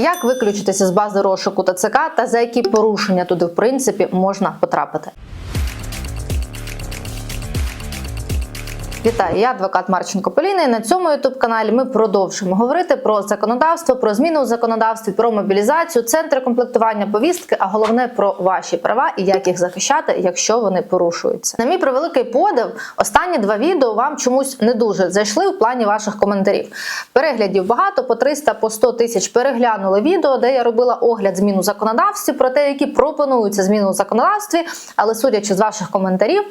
Як виключитися з бази розшуку ТЦК та за які порушення туди в принципі можна потрапити? Вітаю, я адвокат Марченко Поліна. І на цьому youtube каналі ми продовжуємо говорити про законодавство, про зміни у законодавстві, про мобілізацію, центри комплектування повістки, а головне про ваші права і як їх захищати, якщо вони порушуються. На мій превеликий подив, останні два відео вам чомусь не дуже зайшли в плані ваших коментарів. Переглядів багато по 300 по 100 тисяч переглянули відео, де я робила огляд змін у законодавстві про те, які пропонуються зміни у законодавстві, але судячи з ваших коментарів.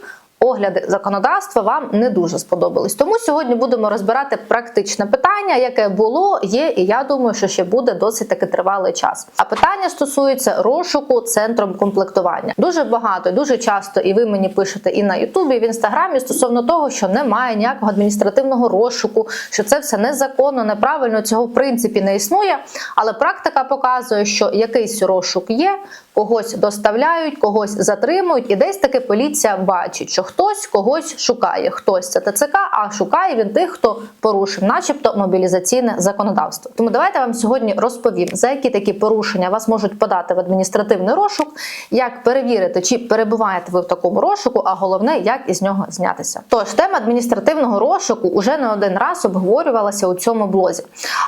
Огляди законодавства вам не дуже сподобались. Тому сьогодні будемо розбирати практичне питання, яке було, є, і я думаю, що ще буде досить таки тривалий час. А питання стосується розшуку центром комплектування. Дуже багато, дуже часто, і ви мені пишете і на Ютубі, і в інстаграмі стосовно того, що немає ніякого адміністративного розшуку, що це все незаконно, неправильно цього в принципі не існує. Але практика показує, що якийсь розшук є, когось доставляють, когось затримують, і десь таки поліція бачить, що хтось когось шукає. Хтось це ТЦК, а шукає він тих, хто порушив, начебто, мобілізаційне законодавство. Тому давайте вам сьогодні розповім, за які такі порушення вас можуть подати в адміністративний розшук, як перевірити, чи перебуваєте ви в такому розшуку, а головне, як із нього знятися. Тож тема адміністративного розшуку уже не один раз обговорювалася у цьому блозі.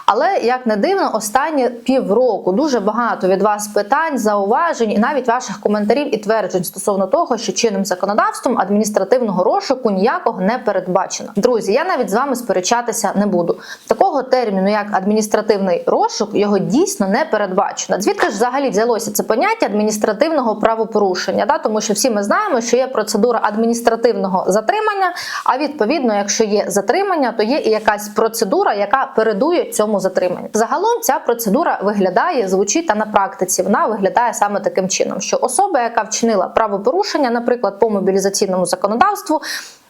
Але як не дивно, останні півроку дуже багато від вас питань, зауважень і навіть ваших коментарів і тверджень стосовно того, що чинним законодавством адміністративного розшуку ніякого не передбачено. Друзі, я навіть з вами сперечатися не буду. Такого терміну, як адміністративний розшук, його дійсно не передбачено. Звідки ж взагалі взялося це поняття адміністративного правопорушення? Да? Тому що всі ми знаємо, що є процедура адміністративного затримання. А відповідно, якщо є затримання, то є і якась процедура, яка передує цьому затриманню. Загалом ця процедура виглядає, звучить та на практиці вона виглядає саме таким чином, що особа, яка вчинила правопорушення, наприклад, по мобілізаційному законодавству.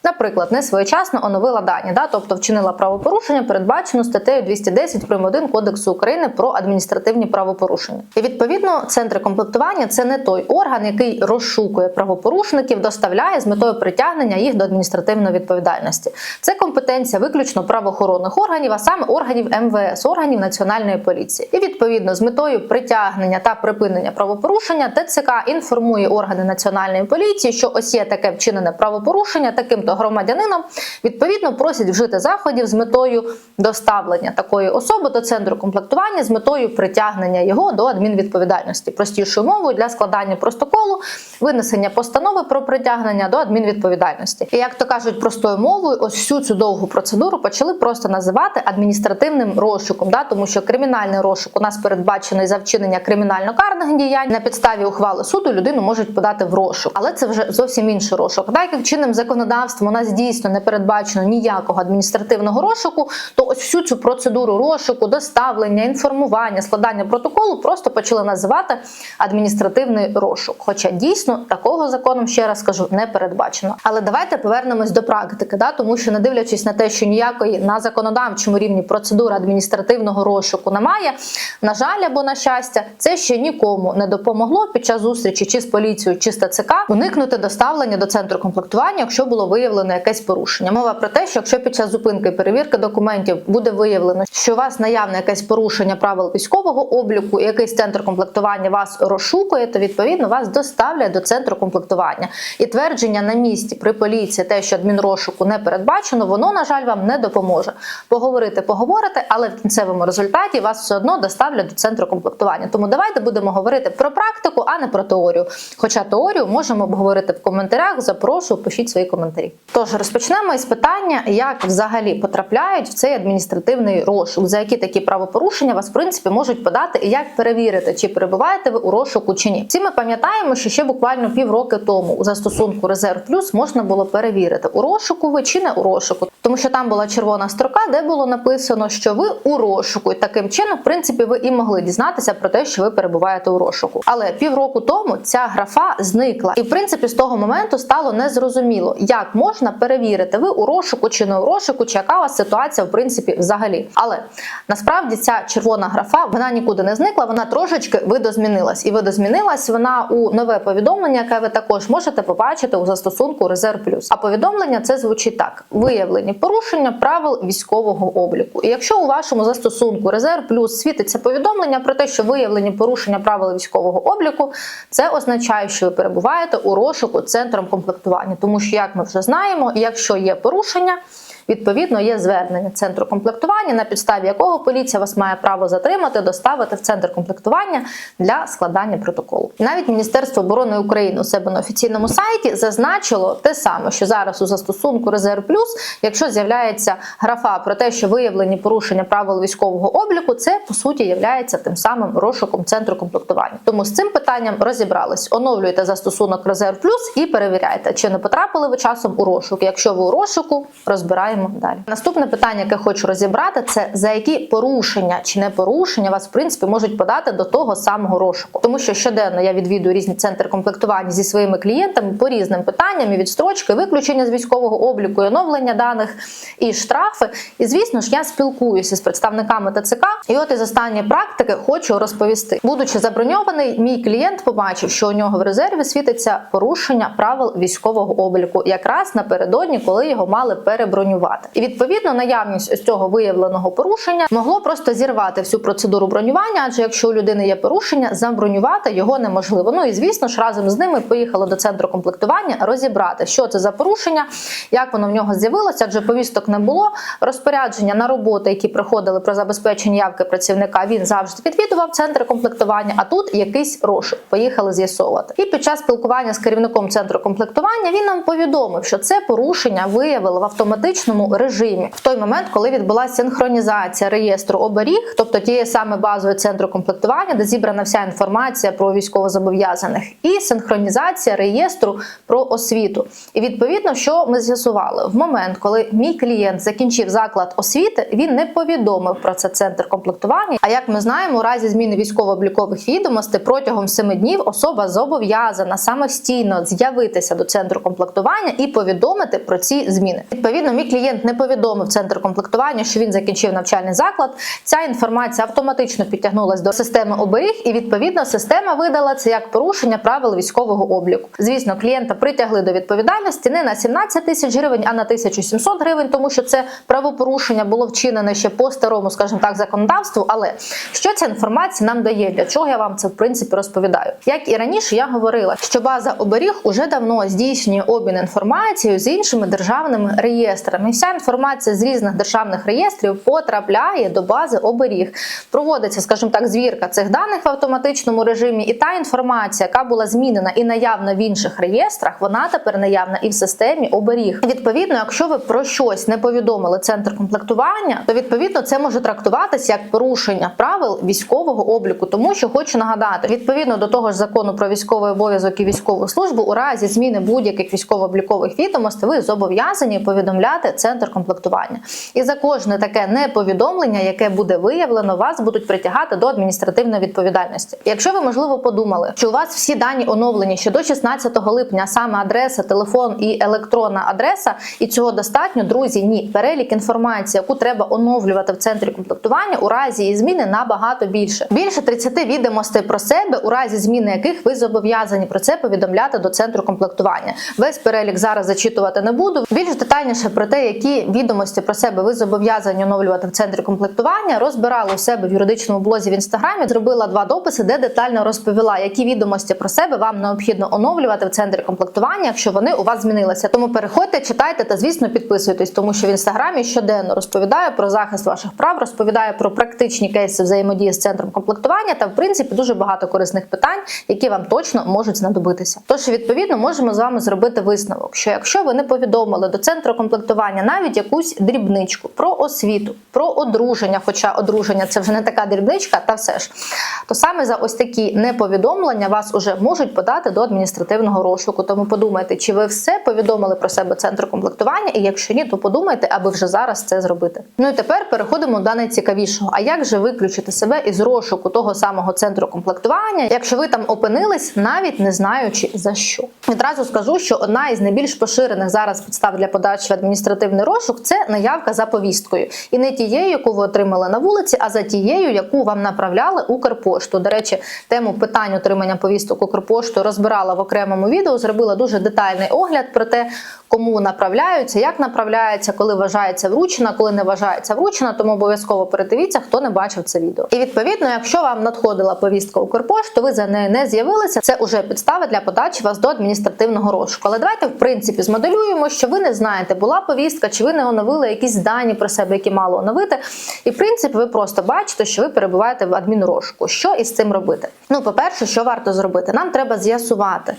Наприклад, не своєчасно оновила дані, да, тобто вчинила правопорушення, передбачено статтею 210 прим. 1 Кодексу України про адміністративні правопорушення. І відповідно, центри комплектування це не той орган, який розшукує правопорушників, доставляє з метою притягнення їх до адміністративної відповідальності. Це компетенція виключно правоохоронних органів, а саме органів МВС, органів національної поліції. І відповідно з метою притягнення та припинення правопорушення ТЦК інформує органи національної поліції, що ось є таке вчинене правопорушення, таким то громадянином відповідно просять вжити заходів з метою доставлення такої особи до центру комплектування з метою притягнення його до адмінвідповідальності. Простішою мовою для складання протоколу, винесення постанови про притягнення до адмінвідповідальності. І як то кажуть простою мовою, ось всю цю довгу процедуру почали просто називати адміністративним розшуком, да тому що кримінальний розшук у нас передбачений за вчинення кримінально-карних діянь на підставі ухвали суду людину можуть подати в розшук, але це вже зовсім інший розшук. Так як чинним законодавством у нас дійсно не передбачено ніякого адміністративного розшуку, то ось всю цю процедуру розшуку, доставлення, інформування, складання протоколу просто почали називати адміністративний розшук. Хоча дійсно такого законом ще раз скажу не передбачено. Але давайте повернемось до практики, да тому що не дивлячись на те, що ніякої на законодавчому рівні процедури адміністративного розшуку немає. На жаль, або на щастя, це ще нікому не допомогло під час зустрічі чи з поліцією, чи з ТЦК уникнути доставлення до центру комплектування, якщо було виявлено якесь порушення. Мова про те, що якщо під час зупинки перевірки документів буде виявлено, що у вас наявне якесь порушення правил військового обліку, і якийсь центр комплектування вас розшукує, то відповідно вас доставлять до центру комплектування. І твердження на місці при поліції, те, що адмінрозшуку не передбачено, воно на жаль вам не допоможе. Поговорити, поговорите, але в кінцевому результаті вас все одно доставлять до центру комплектування. Тому давайте будемо говорити про практику, а не про теорію. Хоча теорію можемо обговорити в коментарях. Запрошую, пишіть свої коментарі. Тож розпочнемо із питання, як взагалі потрапляють в цей адміністративний розшук, за які такі правопорушення вас в принципі можуть подати, і як перевірити, чи перебуваєте ви у розшуку чи ні. Всі ми пам'ятаємо, що ще буквально півроки тому у застосунку Резерв Плюс можна було перевірити у розшуку ви чи не у розшуку, тому що там була червона строка, де було написано, що ви у розшуку, і таким чином, в принципі, ви і могли дізнатися про те, що ви перебуваєте у розшуку. Але півроку тому ця графа зникла, і в принципі з того моменту стало незрозуміло, як можна можна перевірити, ви у розшуку чи не у розшуку, чи яка у вас ситуація в принципі взагалі. Але насправді ця червона графа вона нікуди не зникла, вона трошечки видозмінилась. І видозмінилась вона у нове повідомлення, яке ви також можете побачити у застосунку Резерв Плюс. А повідомлення це звучить так: виявлені порушення правил військового обліку. І якщо у вашому застосунку Резерв Плюс світиться повідомлення про те, що виявлені порушення правил військового обліку, це означає, що ви перебуваєте у розшуку центром комплектування, тому що, як ми вже знаємо, якщо є порушення. Відповідно, є звернення центру комплектування, на підставі якого поліція вас має право затримати, доставити в центр комплектування для складання протоколу. Навіть Міністерство оборони України у себе на офіційному сайті зазначило те саме, що зараз у застосунку Резерв Плюс, якщо з'являється графа про те, що виявлені порушення правил військового обліку, це по суті є тим самим розшуком центру комплектування. Тому з цим питанням розібрались. Оновлюйте застосунок Резерв Плюс і перевіряйте, чи не потрапили ви часом у розшук. Якщо ви у розшуку, розбираємо далі. Наступне питання, яке хочу розібрати, це за які порушення чи не порушення вас в принципі можуть подати до того самого розшуку, тому що щоденно я відвідую різні центри комплектування зі своїми клієнтами по різним питанням і відстрочки, виключення з військового обліку, і оновлення даних і штрафи. І звісно ж, я спілкуюся з представниками ТЦК. І от із останньої практики хочу розповісти. Будучи заброньований, мій клієнт побачив, що у нього в резерві світиться порушення правил військового обліку, якраз напередодні, коли його мали перебронювати. І відповідно наявність ось цього виявленого порушення могло просто зірвати всю процедуру бронювання, адже якщо у людини є порушення, забронювати його неможливо. Ну і звісно ж, разом з ними поїхали до центру комплектування розібрати, що це за порушення, як воно в нього з'явилося, адже повісток не було. Розпорядження на роботи, які приходили про забезпечення явки працівника, він завжди відвідував центр комплектування. А тут якийсь розшук. Поїхали з'ясовувати. І під час спілкування з керівником центру комплектування він нам повідомив, що це порушення виявили в автоматичному режимі в той момент, коли відбулася синхронізація реєстру оберіг, тобто тієї саме базової центру комплектування, де зібрана вся інформація про військовозобов'язаних, і синхронізація реєстру про освіту. І відповідно, що ми з'ясували в момент, коли мій клієнт закінчив заклад освіти, він не повідомив про це центр комплектування. А як ми знаємо, у разі зміни військово-облікових відомостей протягом 7 днів особа зобов'язана самостійно з'явитися до центру комплектування і повідомити про ці зміни. Відповідно, мій клієнт не повідомив центр комплектування, що він закінчив навчальний заклад. Ця інформація автоматично підтягнулася до системи оберіг, і відповідно система видала це як порушення правил військового обліку. Звісно, клієнта притягли до відповідальності не на 17 тисяч гривень, а на 1700 гривень, тому що це правопорушення було вчинене ще по старому, скажімо так, законодавству. Але що ця інформація нам дає? Для чого я вам це в принципі розповідаю? Як і раніше я говорила, що база оберіг уже давно здійснює обмін інформацією з іншими державними реєстрами. І вся інформація з різних державних реєстрів потрапляє до бази оберіг. Проводиться, скажімо так, звірка цих даних в автоматичному режимі, і та інформація, яка була змінена і наявна в інших реєстрах, вона тепер наявна і в системі оберіг. Відповідно, якщо ви про щось не повідомили центр комплектування, то відповідно це може трактуватися як порушення правил військового обліку, тому що хочу нагадати, відповідно до того ж закону про військовий обов'язок і військову службу, у разі зміни будь-яких військово-облікових відомостей, ви зобов'язані повідомляти центр комплектування. І за кожне таке неповідомлення, яке буде виявлено, вас будуть притягати до адміністративної відповідальності. Якщо ви можливо подумали, що у вас всі дані оновлені ще до 16 липня, саме адреса, телефон і електронна адреса, і цього достатньо, друзі. Ні, перелік інформації, яку треба оновлювати в центрі комплектування, у разі її зміни набагато більше. Більше 30 відомостей про себе, у разі зміни яких ви зобов'язані про це повідомляти до центру комплектування. Весь перелік зараз зачитувати не буду. Більш детальніше про те, які відомості про себе ви зобов'язані оновлювати в центрі комплектування, розбирала у себе в юридичному блозі в інстаграмі. Зробила два дописи, де детально розповіла, які відомості про себе вам необхідно оновлювати в центрі комплектування, якщо вони у вас змінилися. Тому переходьте, читайте та звісно підписуйтесь, тому що в інстаграмі щоденно розповідаю про захист ваших прав, розповідаю про практичні кейси взаємодії з центром комплектування та в принципі дуже багато корисних питань, які вам точно можуть знадобитися. Тож відповідно можемо з вами зробити висновок, що якщо ви не повідомили до центру комплектування комплектування навіть якусь дрібничку про освіту, про одруження, хоча одруження це вже не така дрібничка, та все ж, то саме за ось такі неповідомлення вас уже можуть подати до адміністративного розшуку. Тому подумайте, чи ви все повідомили про себе центру комплектування, і якщо ні, то подумайте, аби вже зараз це зробити. Ну і тепер переходимо до найцікавішого. А як же виключити себе із розшуку того самого центру комплектування, якщо ви там опинились, навіть не знаючи за що? Відразу скажу, що одна із найбільш поширених зараз підстав для подачі в адміністративний розшук це наявка за повісткою, і не тією, яку ви отримали на вулиці, а за тією, яку вам направляли Укрпошту. До речі, тему питань отримання повісток Укрпошту розбирала в окремому відео. Зробила дуже детальний огляд про те, кому направляються, як направляються, коли вважається вручена, коли не вважається вручена. Тому обов'язково передивіться, хто не бачив це відео. І відповідно, якщо вам надходила повістка Укрпошту, ви за нею не з'явилися. Це уже підстава для подачі вас до адміністративного розшуку. Але давайте в принципі змоделюємо, що ви не знаєте, була повістка, чи ви не оновили якісь дані про себе, які мало оновити. І в принципі, ви просто бачите, що ви перебуваєте в адмінрозшуку. Що із цим робити? Ну, по-перше, що варто зробити? Нам треба з'ясувати.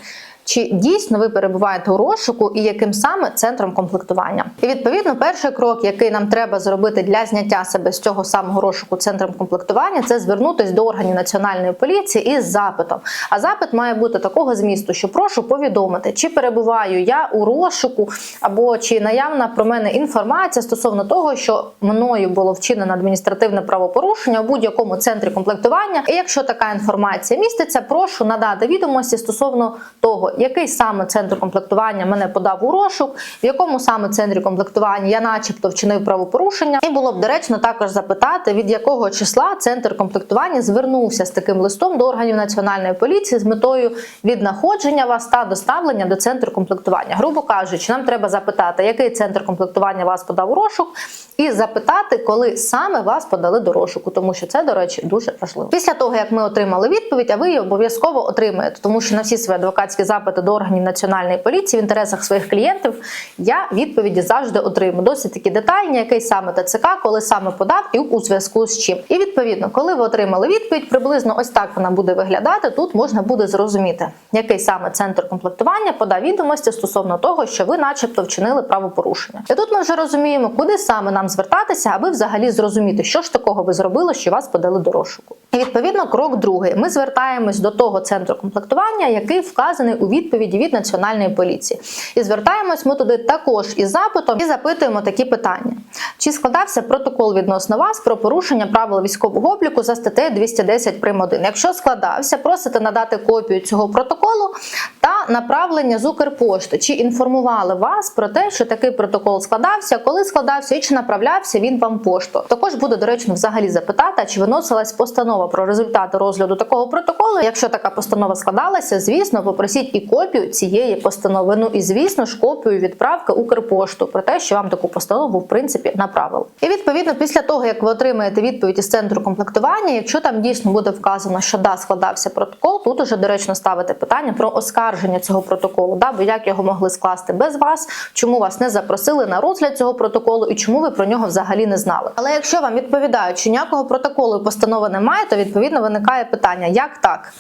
Чи дійсно ви перебуваєте у розшуку і яким саме центром комплектування? І відповідно, перший крок, який нам треба зробити для зняття себе з цього самого розшуку центром комплектування, це звернутися до органів національної поліції із запитом. А запит має бути такого змісту, що прошу повідомити, чи перебуваю я у розшуку, або чи наявна про мене інформація стосовно того, що мною було вчинено адміністративне правопорушення у будь-якому центрі комплектування. І якщо така інформація міститься, прошу надати відомості стосовно того, який саме центр комплектування мене подав у розшук, в якому саме центрі комплектування я, начебто, вчинив правопорушення, і було б доречно також запитати, від якого числа центр комплектування звернувся з таким листом до органів національної поліції з метою віднаходження вас та доставлення до центру комплектування. Грубо кажучи, нам треба запитати, який центр комплектування вас подав у розшук, і запитати, коли саме вас подали до розшуку, тому що це, до речі, дуже важливо. Після того, як ми отримали відповідь, а ви її обов'язково отримаєте, тому що на всі свої адвокатські запити до органів національної поліції в інтересах своїх клієнтів я відповіді завжди отримую. Досить такі детальні, який саме ТЦК, коли саме подав і у зв'язку з чим. І відповідно, коли ви отримали відповідь, приблизно ось так вона буде виглядати. Тут можна буде зрозуміти, який саме центр комплектування подав відомості стосовно того, що ви, начебто, вчинили правопорушення. І тут ми вже розуміємо, куди саме нам звертатися, аби взагалі зрозуміти, що ж такого ви зробили, що вас подали до розшуку. І відповідно, крок другий. Ми звертаємось до того центру комплектування, який вказаний у відповіді від національної поліції. І звертаємось ми туди також із запитом і запитуємо такі питання: чи складався протокол відносно вас про порушення правил військового обліку за статтею 210 прим. 1? Якщо складався, просите надати копію цього протоколу та направлення з Укрпошти. Чи інформували вас про те, що такий протокол складався, коли складався і чи направлявся він вам пошту? Також буде доречно взагалі запитати, чи виносилась постанова про результати розгляду такого протоколу. Якщо така постанова складалася, звісно, попросіть і копію цієї постанови. Ну і звісно ж копію відправки Укрпошту про те, що вам таку постанову в принципі направили. І відповідно, після того як ви отримаєте відповідь із центру комплектування, якщо там дійсно буде вказано, що да, складався протокол, тут уже доречно ставити питання про оскарження цього протоколу, да, бо як його могли скласти без вас, чому вас не запросили на розгляд цього протоколу і чому ви про нього взагалі не знали. Але якщо вам відповідають, що ніякого протоколу і постанови немає, то відповідно виникає питання, як так?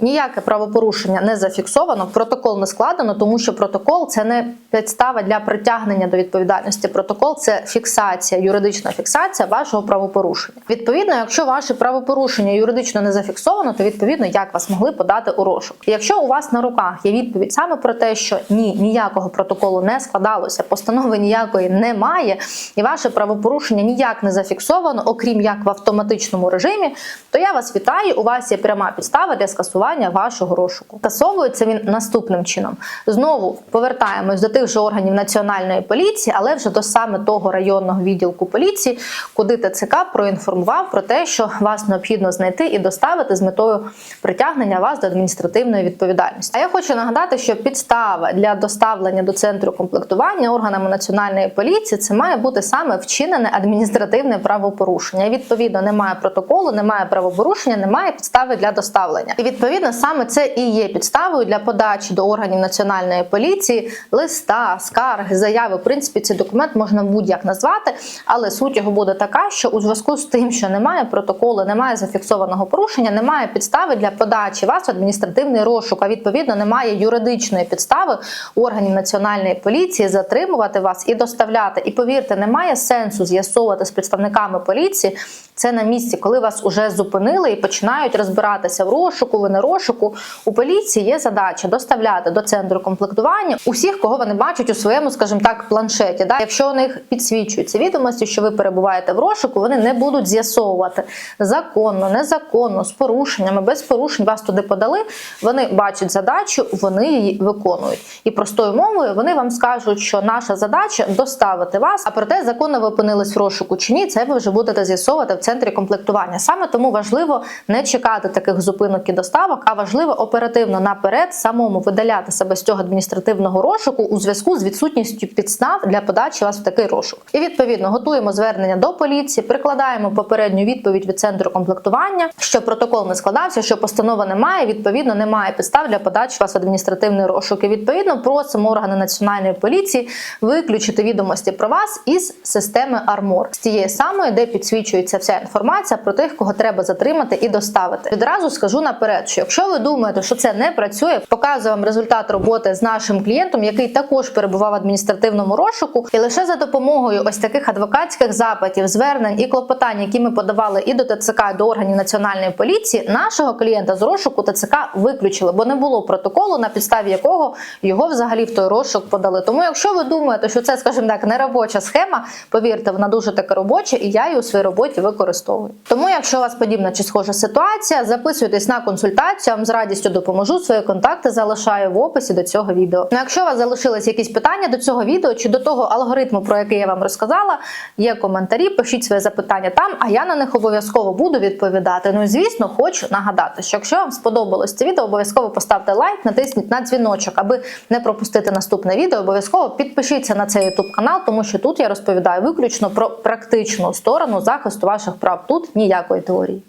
Ніяке правопорушення не зафіксовано, протокол не складено, тому що протокол це не підстава для притягнення до відповідальності. Протокол це фіксація, юридична фіксація вашого правопорушення. Відповідно, якщо ваше правопорушення юридично не зафіксовано, то відповідно як вас могли подати у розшук. Якщо у вас на руках є відповідь саме про те, що ні, ніякого протоколу не складалося, постанови ніякої немає, і ваше правопорушення ніяк не зафіксовано, окрім як в автоматичному режимі, то я вас вітаю. У вас є пряма підстава для скасування вашого розшуку. Скасовується він наступним чином. Знову повертаємось до тих же органів національної поліції, але вже до саме того районного відділку поліції, куди ТЦК проінформував про те, що вас необхідно знайти і доставити з метою притягнення вас до адміністративної відповідальності. А я хочу нагадати, що підстава для доставлення до центру комплектування органами національної поліції це має бути саме вчинене адміністративне правопорушення. І відповідно немає протоколу, немає правопорушення, немає підстави для доставлення. І відповідно відповідно саме це і є підставою для подачі до органів національної поліції листа, скарги, заяви. В принципі, цей документ можна будь-як назвати, але суть його буде така, що у зв'язку з тим, що немає протоколу, немає зафіксованого порушення, немає підстави для подачі вас в адміністративний розшук. А відповідно немає юридичної підстави органів національної поліції затримувати вас і доставляти. І повірте, немає сенсу з'ясовувати з представниками поліції це на місці, коли вас уже зупинили і починають розбиратися в розшуку, ви не розшуку. У поліції є задача доставляти до центру комплектування усіх, кого вони бачать у своєму, скажімо так, планшеті. Да? Якщо у них підсвічуються відомості, що ви перебуваєте в розшуку, вони не будуть з'ясовувати законно, незаконно, з порушеннями, без порушень вас туди подали. Вони бачать задачу, вони її виконують. І простою мовою вони вам скажуть, що наша задача доставити вас. А проте законно ви опинились в розшуку чи ні, це ви вже будете з'ясовувати центрі комплектування. Саме тому важливо не чекати таких зупинок і доставок, а важливо оперативно наперед самому видаляти себе з цього адміністративного розшуку у зв'язку з відсутністю підстав для подачі вас в такий розшук. І відповідно готуємо звернення до поліції, прикладаємо попередню відповідь від центру комплектування, що протокол не складався, що постанови немає. Відповідно, немає підстав для подачі вас в адміністративний розшук. І відповідно просимо органи національної поліції виключити відомості про вас із системи Армор з тієї самої, де підсвічується вся інформація про тих, кого треба затримати і доставити. Відразу скажу наперед, що якщо ви думаєте, що це не працює, показую вам результат роботи з нашим клієнтом, який також перебував в адміністративному розшуку, і лише за допомогою ось таких адвокатських запитів, звернень і клопотань, які ми подавали і до ТЦК, і до органів національної поліції, нашого клієнта з розшуку ТЦК виключили, бо не було протоколу, на підставі якого його взагалі в той розшук подали. Тому, якщо ви думаєте, що це, скажімо так, не робоча схема, повірте, вона дуже таки робоча, і я її у своїй роботі використовую. Тому, якщо у вас подібна чи схожа ситуація, записуйтесь на консультацію, вам з радістю допоможу. Свої контакти залишаю в описі до цього відео. Ну, якщо у вас залишились якісь питання до цього відео чи до того алгоритму, про який я вам розказала, є коментарі, пишіть свої запитання там, а я на них обов'язково буду відповідати. Ну і звісно, хочу нагадати, що якщо вам сподобалось це відео, обов'язково поставте лайк, натисніть на дзвіночок, аби не пропустити наступне відео. Обов'язково підпишіться на цей YouTube канал, тому що тут я розповідаю виключно про практичну сторону захисту ваших прав. Тут ніякої теорії.